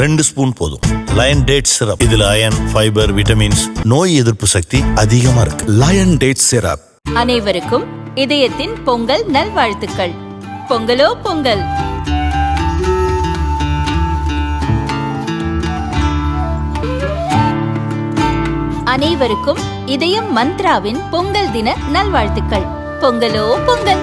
ரெண்டு ஸ்பூன் போதும். Lion date syrup இதுல அயன் ஃபைபர் விட்டமின்ஸ் நோய் எதிர்ப்பு சக்தி அதிகமா இருக்கு. லயன் டேட் சிரப் அனைவருக்கும் இதயத்தின் பொங்கல் நல்வாழ்த்துக்கள். பொங்கலோ பொங்கல். அனைவருக்கும் இதயம் மந்த்ராவின் பொங்கல் தின நல்வாழ்த்துக்கள். பொங்கலோ பொங்கல்.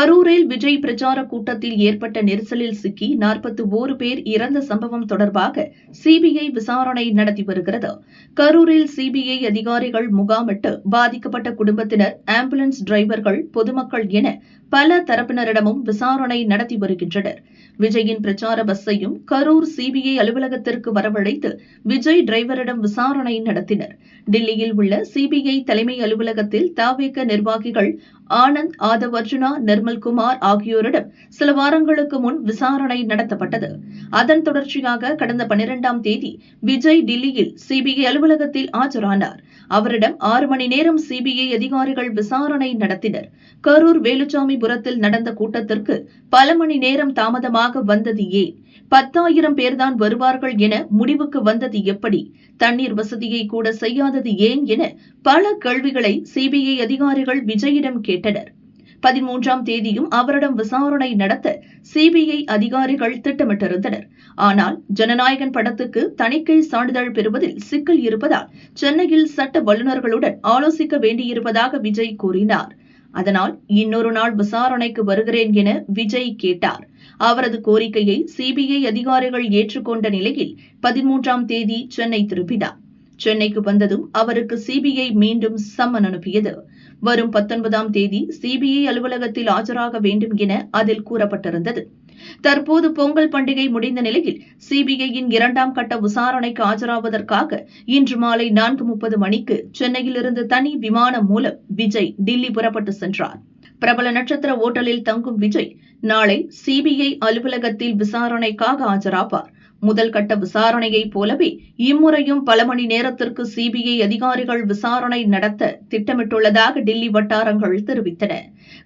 கரூரில் விஜய் பிரச்சார கூட்டத்தில் ஏற்பட்ட நெரிசலில் சிக்கி நாற்பத்தி ஓரு பேர் இறந்த சம்பவம் தொடர்பாக சிபிஐ விசாரணை நடத்தி வருகிறது. கரூரில் சிபிஐ அதிகாரிகள் முகாமிட்டு பாதிக்கப்பட்ட குடும்பத்தினர் ஆம்புலன்ஸ் டிரைவர்கள் பொதுமக்கள் என பல தரப்பினரிடமும் விசாரணை நடத்தி வருகின்றனர். விஜயின் பிரச்சார பஸ்ஸையும் கரூர் சிபிஐ அலுவலகத்திற்கு வரவழைத்து விஜய் டிரைவரிடம் விசாரணை நடத்தினர். டில்லியில் உள்ள சிபிஐ தலைமை அலுவலகத்தில் தாவேக நிர்வாகிகள் ஆனந்த் ஆதவ் அர்ஜுனா கமல்குமார் ஆகியோரிடம் சில வாரங்களுக்கு முன் விசாரணை நடத்தப்பட்டது. அதன் தொடர்ச்சியாக கடந்த பனிரெண்டாம் தேதி விஜய் டில்லியில் சிபிஐ அலுவலகத்தில் ஆஜரானார். அவரிடம் ஆறு மணி நேரம் சிபிஐ அதிகாரிகள் விசாரணை நடத்தினர். கரூர் வேலுச்சாமிபுரத்தில் நடந்த கூட்டத்திற்கு பல மணி நேரம் தாமதமாக வந்தது ஏன்? பத்தாயிரம் பேர்தான் வருவார்கள் என முடிவுக்கு வந்தது எப்படி? தண்ணீர் வசதியை கூட செய்யாதது ஏன் என பல கேள்விகளை சிபிஐ அதிகாரிகள் விஜயிடம் கேட்டனர். பதிமூன்றாம் தேதியும் அவரிடம் விசாரணை நடத்த சிபிஐ அதிகாரிகள் திட்டமிட்டிருந்தனர். ஆனால் ஜனநாயகன் படத்துக்கு தணிக்கை சான்றிதழ் பெறுவதில் சிக்கல் இருப்பதால் சென்னையில் சட்ட வல்லுநர்களுடன் ஆலோசிக்க வேண்டியிருப்பதாக விஜய் கூறினார். அதனால் இன்னொரு நாள் விசாரணைக்கு வருகிறேன் என விஜய் கேட்டார். அவரது கோரிக்கையை சிபிஐ அதிகாரிகள் ஏற்றுக்கொண்ட நிலையில் பதிமூன்றாம் தேதி சென்னை திரும்பினார். சென்னைக்கு வந்ததும் அவருக்கு சிபிஐ மீண்டும் சம்மன் அனுப்பியது. வரும் பத்தொன்பதாம் தேதி சிபிஐ அலுவலகத்தில் ஆஜராக வேண்டும் என அதில் கூறப்பட்டிருந்தது. தற்போது பொங்கல் பண்டிகை முடிந்த நிலையில் சிபிஐயின் இரண்டாம் கட்ட விசாரணைக்கு ஆஜராவதற்காக இன்று மாலை நான்கு முப்பது மணிக்கு சென்னையிலிருந்து தனி விமானம் மூலம் விஜய் டில்லி புறப்பட்டு சென்றார். பிரபல நட்சத்திர ஓட்டலில் தங்கும் விஜய் நாளை சிபிஐ அலுவலகத்தில் விசாரணைக்காக ஆஜராவார். முதல் கட்ட விசாரணையைப் போலவே இம்முறையும் பல மணி நேரத்திற்கு சிபிஐ அதிகாரிகள் விசாரணை நடத்த திட்டமிட்டுள்ளதாக டில்லி வட்டாரங்கள் தெரிவித்தன.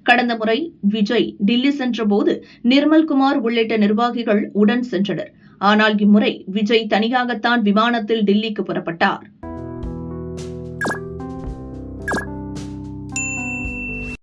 கடந்த முறை விஜய் டில்லி சென்றபோது நிர்மல்குமார் உள்ளிட்ட நிர்வாகிகள் உடன் சென்றனர். ஆனால் இம்முறை விஜய் தனியாகத்தான் விமானத்தில் டில்லிக்கு புறப்பட்டார்.